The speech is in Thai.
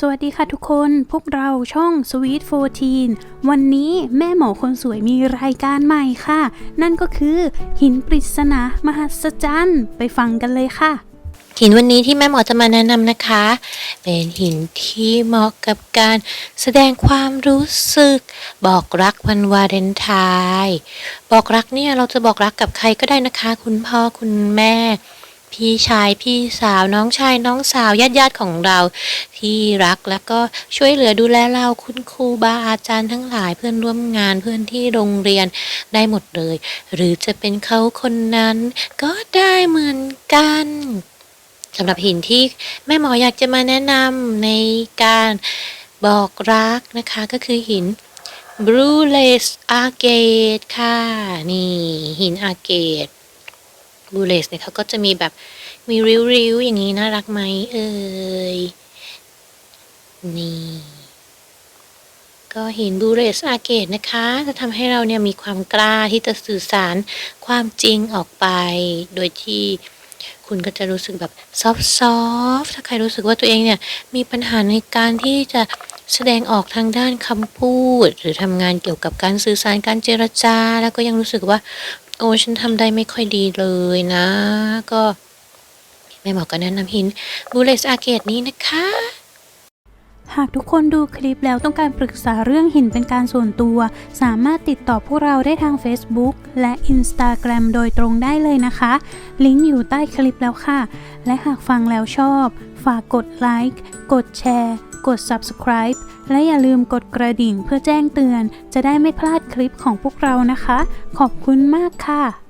สวัสดีค่ะทุกคนพวกเราช่อง Sweet 14 วันนี้แม่หมอคนสวยมีรายการใหม่ค่ะ นั่นก็คือหินปริศนามหัศจรรย์ไปฟังกันเลยค่ะ หินวันนี้ที่แม่หมอจะมาแนะนำนะคะ เป็นหินที่เหมาะกับการแสดงความรู้สึก บอกรักวันวาเลนไทน์บอกรักเนี่ยเราจะบอกรักกับใครก็ได้นะคะ คุณพ่อคุณแม่ พี่ชายพี่สาวน้องชายน้องสาวญาติญาติของเรา ที่รักแล้วก็ช่วยเหลือดูแลเราคุณครูบาอาจารย์ทั้งหลายเพื่อนร่วมงานเพื่อนที่โรงเรียนได้หมดเลย หรือจะเป็นเขาคนนั้นก็ได้เหมือนกันสำหรับหินที่แม่หมออยากจะมาแนะนำในการบอกรักนะคะก็คือหิน Blue Lace Agate ค่ะ นี่ หิน Agate Blue Lace เนี่ยเขาก็จะมีแบบมีริ้วๆ อย่างนี้น่ารักไหมเอ่ย นี่ ก็หิน Blue Lace Agate นะคะ จะทำให้เราเนี่ยมีความกล้าที่จะสื่อสารความจริงออกไป โดยที่คุณก็จะรู้สึกแบบซอฟซอฟถ้าใครรู้สึกว่าตัวเองเนี่ยมีปัญหาในการที่จะแสดงออกทางด้านคำพูด หรือทำงานเกี่ยวกับการสื่อสารการเจรจา แล้วก็ยังรู้สึกว่า โอ้ฉันทำได้ไม่ค่อยดีเลยนะ ก็แม่หมอก็แนะนำหินบูเลสอาเกตนี้นะคะ หากทุกคนดูคลิปแล้วต้องการปรึกษาเรื่องหินเป็นการส่วนตัว สามารถติดต่อพวกเราได้ทาง Facebook และ Instagram โดยตรงได้เลยนะคะ ลิงก์อยู่ใต้คลิปแล้วค่ะ และหากฟังแล้วชอบ ฝากกดไลค์กดแชร์ กด Subscribe และอย่าลืมกดกระดิ่งเพื่อแจ้งเตือน จะได้ไม่พลาดคลิปของพวกเรานะคะ ขอบคุณมากค่ะ